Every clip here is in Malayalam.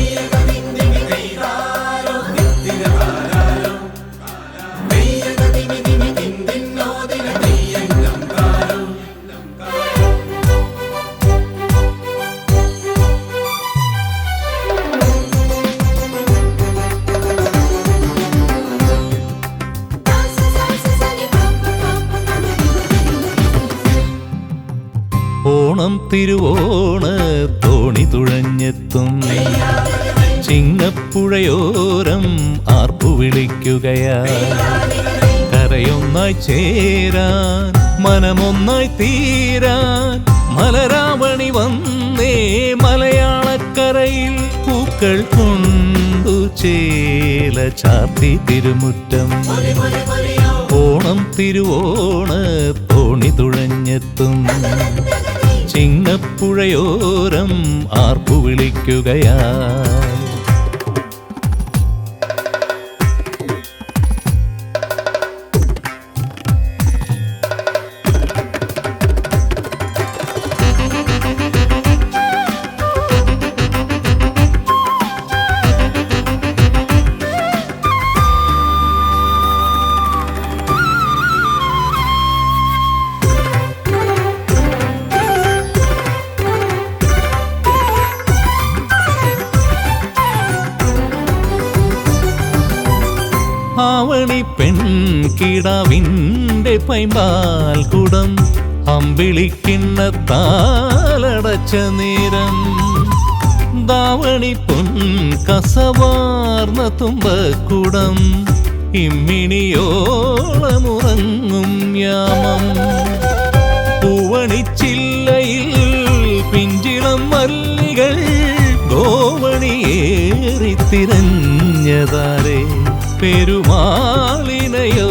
Maria. ഓണം തിരുവോണ തോണി തുഴഞ്ഞെത്തും. ചിങ്ങപ്പുഴയോരം ആർപ്പു വിളിക്കുകയാ. കരയൊന്നായി ചേരാൻ മനമൊന്നായി തീരാൻ. മലരാവണി വന്നേ മലയാളക്കരയിൽ പൂക്കൾ കൊണ്ടു ചേല ചാർത്തി തിരുമുറ്റം. ഓണം തിരുവോണ തോണി തുഴഞ്ഞെത്തും. ചിങ്ങപ്പുഴയോരം ആർപ്പു വിളിക്കുകയാ. ആവണി പെൺകിടാവിന്റെ പൈമ്പാൽ കുടം അമ്പിളിക്കുന്ന താലടച്ച നേരം. ദാവണി പൊൻ കസവാർന്ന തുമ്പക്കുടം ഇമ്മിണിയോളമുറങ്ങും യാമം. പൂവണിച്ചില്ലയിൽ പിഞ്ചിളം മല്ലികൾ ഗോവണിയേറി തിരഞ്ഞതാരേ. പെരുമാളിനയോ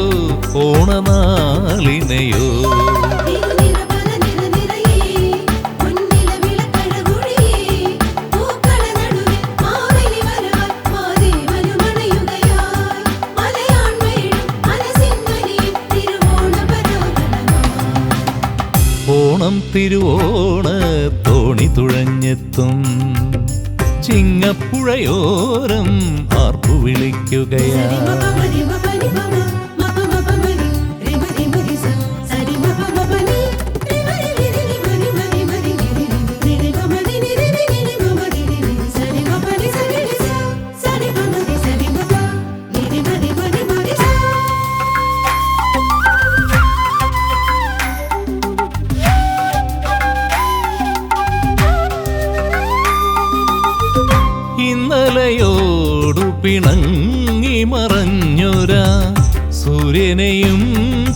ഓണനാളിനയോ. ഓണം തിരുവോണ തോണി തുഴഞ്ഞെത്തും. ചിങ്ങപ്പുഴയോരം ആർപ്പു വിളിക്കുകയാ ഇന്നലയോടു പിണങ്ങി മറഞ്ഞൊരാ സൂര്യനെയും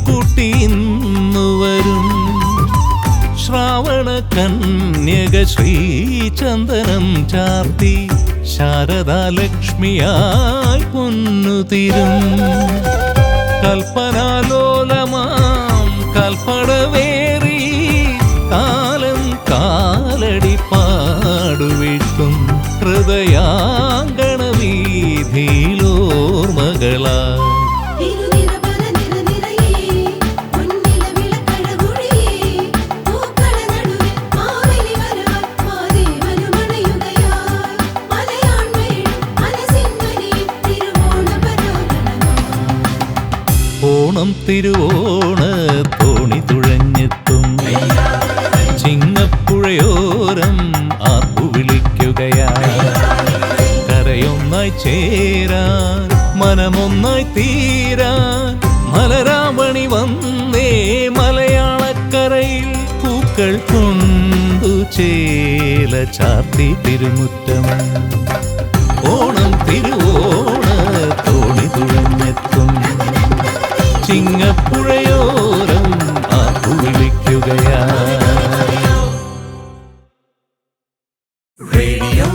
കുട്ടി വരും. ശ്രാവണ കന്യക ശ്രീചന്ദനം ചാർത്തി ശാരദാലക്ഷ്മിയായി പൊന്നു തിരും ഓണം തിരുവോണ തോണി തുഴഞ്ഞെത്തും. ചിങ്ങപ്പുഴയോരം ആർപ്പു വിളിക്കുകയാ കരയൊന്നായി ചേരാൻ മനമൊന്നായി തീരാൻ മലരാമണി വന്നേ മലയാളക്കരയിൽ പൂക്കൾ കൊണ്ടു ചേല ചാർത്തി തിരുമുറ്റം. ഓണം തിരുവോണ ചിങ്ങപ്പുഴയോരം ആഹുവിളിക്കുകയാ radio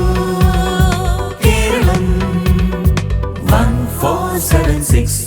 Kerala one four seven six.